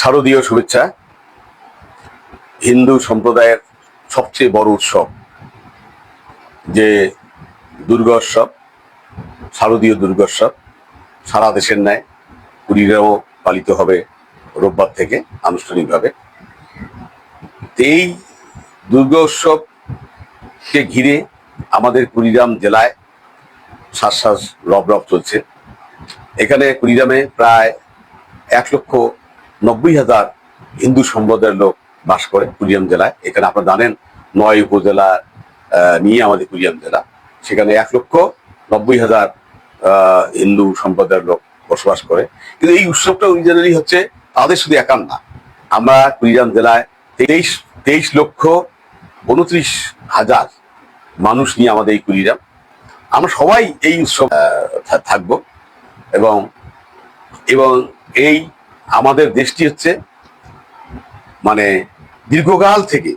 শারদীয় শুভেচ্ছা। হিন্দু সম্প্রদায়ের সবচেয়ে বড় উৎসব যে দুর্গোৎসব, শারদীয় দুর্গোৎসব, সারা দেশের ন্যায় পুরীরাও পালিত হবে রোববার থেকে আনুষ্ঠানিকভাবে। এই দুর্গোৎসবকে ঘিরে আমাদের কুড়িগ্রাম জেলায় শ্বাস রব রব চলছে। এখানে কুড়িগ্রামে প্রায় এক লক্ষ নব্বই হাজার হিন্দু সম্প্রদায়ের লোক বাস করে কুড়িগ্রাম জেলায়। এখানে আপনারা জানেন, নয় উপজেলা নিয়ে আমাদের কুড়িগ্রাম জেলা। সেখানে এক লক্ষ নব্বই হাজার হিন্দু সম্প্রদায়ের লোক বসবাস করে। কিন্তু এই উৎসবটা অরিজিনালি হচ্ছে তাদের শুধু একার না। আমরা কুড়িগ্রাম জেলায় তেইশ তেইশ লক্ষ উনত্রিশ হাজার মানুষ নিয়ে আমাদের এই কুড়িগ্রাম। আমরা সবাই এই উৎসব থাকব এবং এবং এই আমাদের দেশটি হচ্ছে মানে দীর্ঘকাল থেকে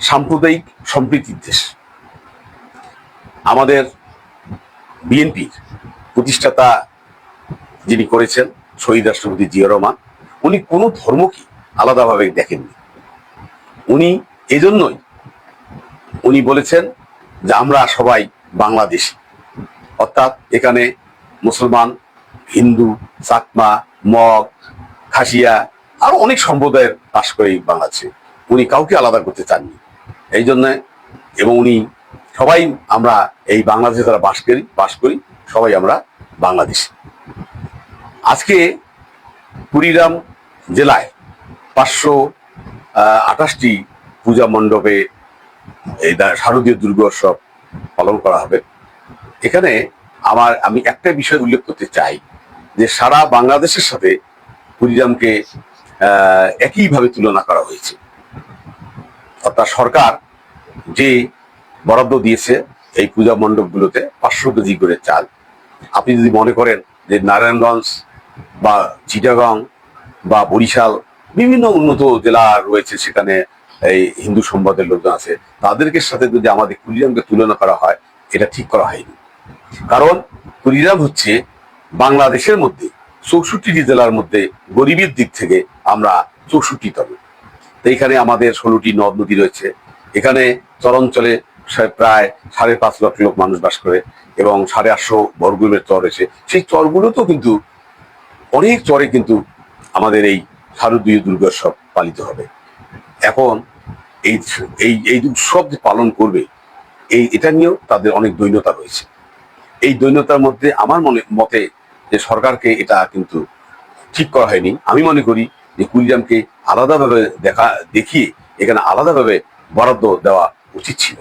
সাম্প্রদায়িক সম্প্রীতির দেশ। আমাদের বিএনপির প্রতিষ্ঠাতা যিনি করেছেন, শহীদ রাষ্ট্রপতি জিয়া রহমান, উনি কোনো ধর্মকে আলাদাভাবে দেখেননি। উনি এজন্যই উনি বলেছেন যে আমরা সবাই বাংলাদেশি। অর্থাৎ এখানে মুসলমান, হিন্দু, চাকমা, মগ খাসিয়া, আরও অনেক সম্প্রদায়ের বাস করে বাংলাদেশে। উনি কাউকে আলাদা করতে চাননি। এই জন্য এবং উনি সবাই আমরা এই বাংলাদেশে যারা বাস করি বাস করি, সবাই আমরা বাংলাদেশি। আজকে কুড়িগ্রাম জেলায় পাঁচশো আঠাশটি পূজা মণ্ডপে এই শারদীয় দুর্গোৎসব পালন করা হবে। এখানে আমার, আমি একটা বিষয় উল্লেখ করতে চাই যে সারা বাংলাদেশের সাথে কুড়িগ্রামকে আহ, একইভাবে তুলনা করা হয়েছে। অর্থাৎ সরকার যে বরাদ্দ দিয়েছে এই পূজা মণ্ডপগুলোতে পাঁচশো কেজি করে চাল। আপনি যদি মনে করেন যে নারায়ণগঞ্জ বা চিটাগং বা বরিশাল বিভিন্ন উন্নত জেলা রয়েছে সেখানে এই হিন্দু সম্প্রদায়ের লোকজন আছে তাদেরকে সাথে যদি আমাদের কুড়িগ্রামকে তুলনা করা হয় এটা ঠিক করা হয়নি। কারণ কুড়িগ্রাম হচ্ছে বাংলাদেশের মধ্যে চৌষট্টিটি জেলার মধ্যে গরিবের দিক থেকে আমরা চৌষট্টিতম তো এখানে আমাদের ষোলোটি নদ নদী রয়েছে। এখানে চরাঞ্চলে প্রায় সাড়ে পাঁচ লক্ষ লোক মানুষ বাস করে এবং সাড়ে আটশো বর্গের চর রয়েছে। সেই চরগুলোতেও কিন্তু অনেক চরে কিন্তু আমাদের এই শারদীয় দুর্গোৎসব পালিত হবে। এখন এই এই এই উৎসব যে পালন করবে, এই, এটা নিয়েও তাদের অনেক দৈন্যতা রয়েছে। এই দৈন্যতার মধ্যে আমার মনে, মতে যে সরকারকে এটা কিন্তু ঠিক করা হয়নি। আমি মনে করি যে কুড়িগ্রামকে আলাদাভাবে দেখা, দেখিয়ে এখানে আলাদাভাবে বরাদ্দ দেওয়া উচিত ছিল।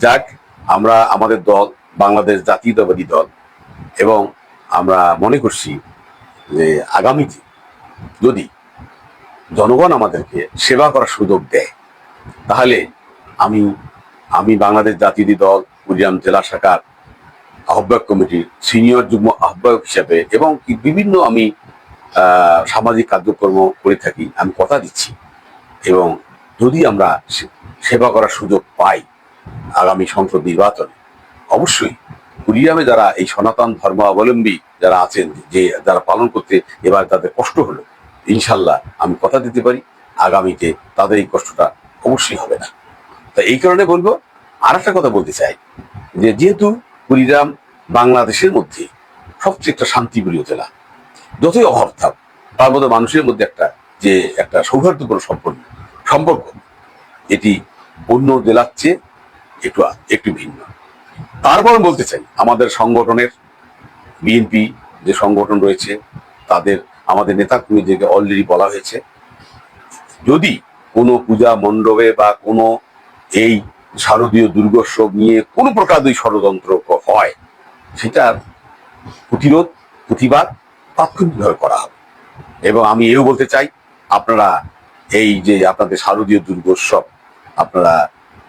যাক, আমরা আমাদের দল, বাংলাদেশ জাতীয়তাবাদী দল, এবং আমরা মনে করছি যে আগামীতে যদি জনগণ আমাদেরকে সেবা করার সুযোগ দেয়, তাহলে আমি আমি বাংলাদেশ জাতীয় দল, কুড়িগ্রাম জেলা শাখার আহ্বায়ক কমিটির সিনিয়র যুগ্ম আহ্বায়ক হিসাবে এবং বিভিন্ন আমি সামাজিক কার্যক্রম করে থাকি, আমি কথা দিচ্ছি। এবং যদি আমরা সেবা করার সুযোগ পাই আগামী সংসদ নির্বাচনে, অবশ্যই কুড়িগ্রামে যারা এই সনাতন ধর্মাবলম্বী যারা আছেন, যে যারা পালন করতে এবার তাদের কষ্ট হলো, ইনশাল্লাহ আমি কথা দিতে পারি। আগামীতে তাদের এই কষ্টটা অবশ্যই হবে না। তা এই কারণে বলব আর একটা কথা বলতে চাই, যে যেহেতু কুড়িগ্রাম বাংলাদেশের মধ্যে সবচেয়ে একটা শান্তিপ্রিয় জেলা। যতই অভাব থাক, তার মধ্যে মানুষের মধ্যে একটা যে একটা সৌহার্দ্যপূর্ণ সম্পর্ক সম্পর্ক, এটি অন্য জেলার চেয়ে একটু একটু ভিন্ন। তারপর বলতে চাই, আমাদের সংগঠনের বিএনপি যে সংগঠন রয়েছে, তাদের, আমাদের নেতা কর্মীদেরকে অলরেডি বলা হয়েছে, যদি কোনো পূজা মণ্ডপে বা কোনো এই শারদীয় দুর্গোৎসব নিয়ে কোনো প্রকার যদি ষড়যন্ত্র হয়। সেটার প্রতিরোধ, প্রতিবাদ তাৎক্ষণিকভাবে করা হবে। এবং আমি এও বলতে চাই, আপনারা এই যে আপনাদের শারদীয় দুর্গোৎসব আপনারা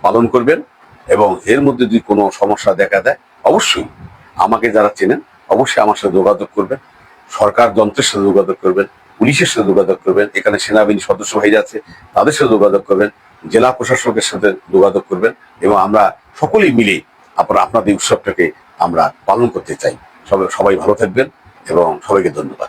পালন করবেন এবং এর মধ্যে যদি কোনো সমস্যা দেখা দেয়, অবশ্যই আমাকে যারা চেনেন অবশ্যই আমার সাথে যোগাযোগ করবেন। সরকার যন্ত্রের সাথে যোগাযোগ করবেন, পুলিশের সাথে যোগাযোগ করবেন, এখানে সেনাবাহিনী সদস্য হয়ে যাচ্ছে তাদের সাথে যোগাযোগ করবেন। জেলা প্রশাসকের সাথে যোগাযোগ করবেন এবং আমরা সকলেই মিলে আপনার আপনাদের উৎসবটাকে আমরা পালন করতে চাই। সবাই সবাই ভালো থাকবেন এবং সবাইকে ধন্যবাদ।